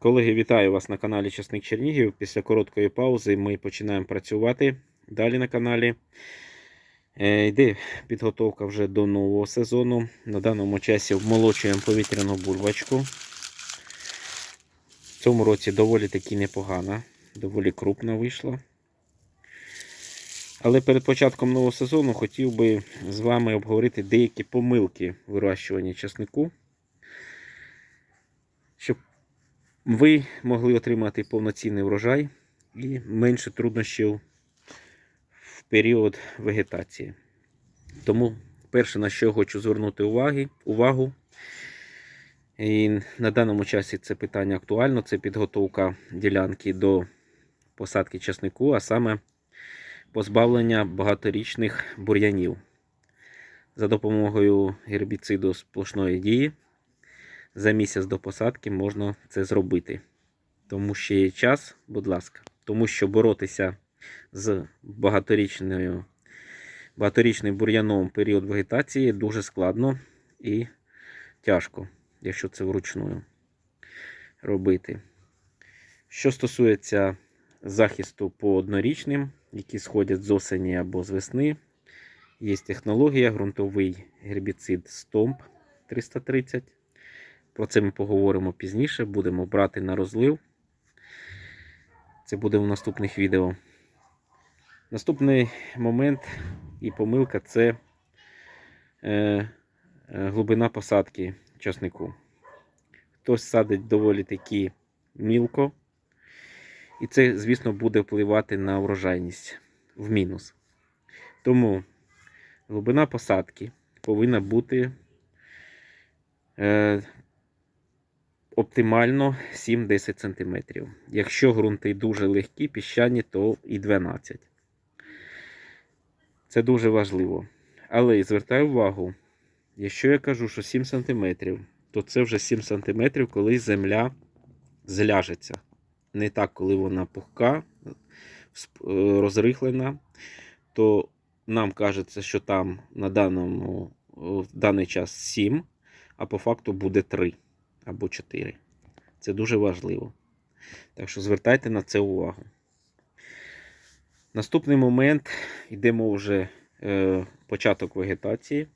Колеги, вітаю вас на каналі Часник Чернігів. Після короткої паузи ми починаємо працювати далі на каналі. Е, Йде підготовка вже до нового сезону. На даному часі вмолочуємо повітряну бульбочку. В цьому році доволі таки непогана, доволі крупна вийшла. Але перед початком нового сезону хотів би з вами обговорити деякі помилки вирощування часнику. Щоб ви могли отримати повноцінний врожай і менше труднощів в період вегетації. Тому перше, на що хочу звернути уваги, увагу, і на даному часі це питання актуально, це підготовка ділянки до посадки часнику, а саме позбавлення багаторічних бур'янів за допомогою гербіциду сплошної дії за місяць до посадки можна це зробити. Тому ще є час, будь ласка. Тому що боротися з багаторічною, багаторічним бур'яном період вегетації дуже складно і тяжко, якщо це вручную робити. Що стосується захисту по однорічним, які сходять з осені або з весни, є технологія, ґрунтовий гербіцид Стомп 330. Про це ми поговоримо пізніше. Будемо брати на розлив. Це буде в наступних відео. Наступний момент і помилка це е, е, глибина посадки часнику. Хтось садить доволі таки мілко. І це, звісно, буде впливати на врожайність в мінус. Тому глибина посадки повинна бути. Е, оптимально 7-10 см. Якщо ґрунти дуже легкі, піщані, то і 12 Це дуже важливо. Але звертаю увагу, якщо я кажу, що 7 см, то це вже 7 см, коли земля зляжеться. Не так, коли вона пухка, розрихлена, то нам кажеться, що там на даному, в даний час 7, а по факту буде 3 або 4. Це дуже важливо. Так що звертайте на це увагу. Наступний момент йдемо вже е, початок вегетації.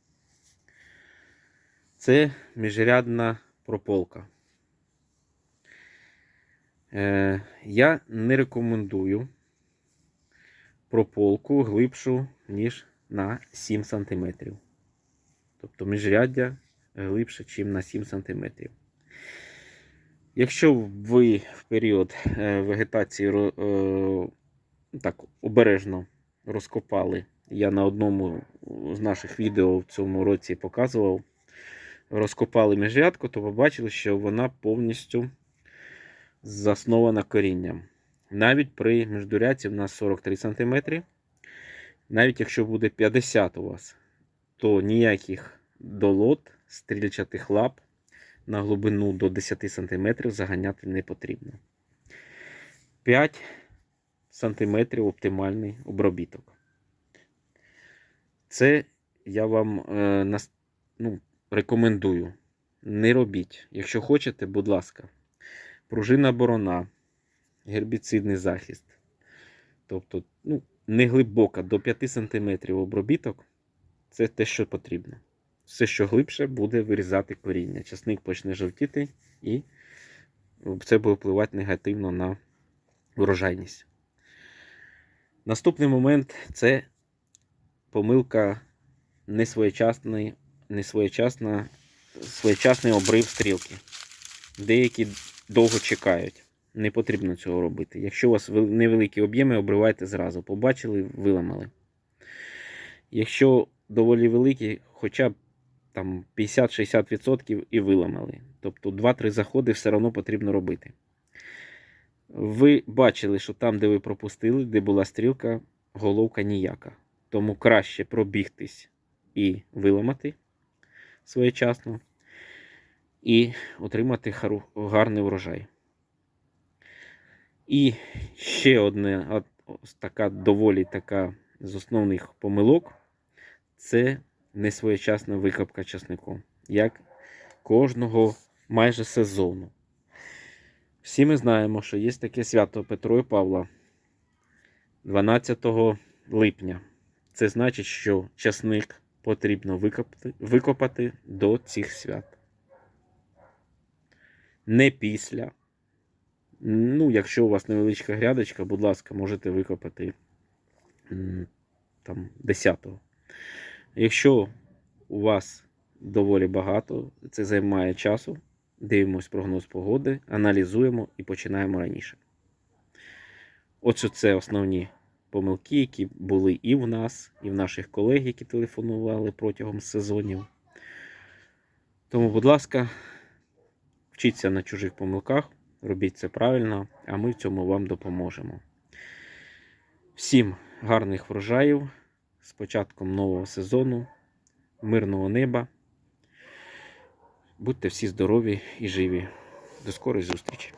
Це міжрядна прополка. Е, я не рекомендую прополку глибшу, ніж на 7 см. Тобто міжряддя глибше, ніж на 7 см. Якщо ви в період е, вегетації е, так обережно розкопали, я на одному з наших відео в цьому році показував, розкопали міжрядку, то побачили, що вона повністю заснована корінням. Навіть при міждурядці в нас 43 см. Навіть якщо буде 50 у вас, то ніяких долот, стрільчатих лап на глибину до 10 см заганяти не потрібно. 5 см оптимальний обробіток. Це я вам е, ну, рекомендую. Не робіть. Якщо хочете, будь ласка, пружина борона, гербіцидний захист. Тобто, ну, не глибока до 5 см обробіток це те, що потрібно все, що глибше, буде вирізати коріння. Часник почне жовтіти, і це буде впливати негативно на врожайність. Наступний момент це помилка несвоєчасна, своєчасний обрив стрілки. Деякі довго чекають. Не потрібно цього робити. Якщо у вас невеликі об'єми, обривайте зразу. Побачили, виламали. Якщо доволі великі, хоча б там 50-60% і виламали. Тобто 2-3 заходи все одно потрібно робити. Ви бачили, що там, де ви пропустили, де була стрілка, головка ніяка. Тому краще пробігтись і виламати своєчасно, і отримати гарний врожай. І ще одна така доволі така з основних помилок це несвоєчасна викопка часнику, як кожного майже сезону. Всі ми знаємо, що є таке свято Петро і Павла 12 липня. Це значить, що часник потрібно викопати, викопати до цих свят. Не після. Ну, якщо у вас невеличка грядочка, будь ласка, можете викопати там 10-го. Якщо у вас доволі багато, це займає часу, дивимось прогноз погоди, аналізуємо і починаємо раніше. Оце це основні помилки, які були і в нас, і в наших колег, які телефонували протягом сезонів. Тому, будь ласка, вчіться на чужих помилках, робіть це правильно, а ми в цьому вам допоможемо. Всім гарних врожаїв з початком нового сезону, мирного неба. Будьте всі здорові і живі. До скорої зустрічі!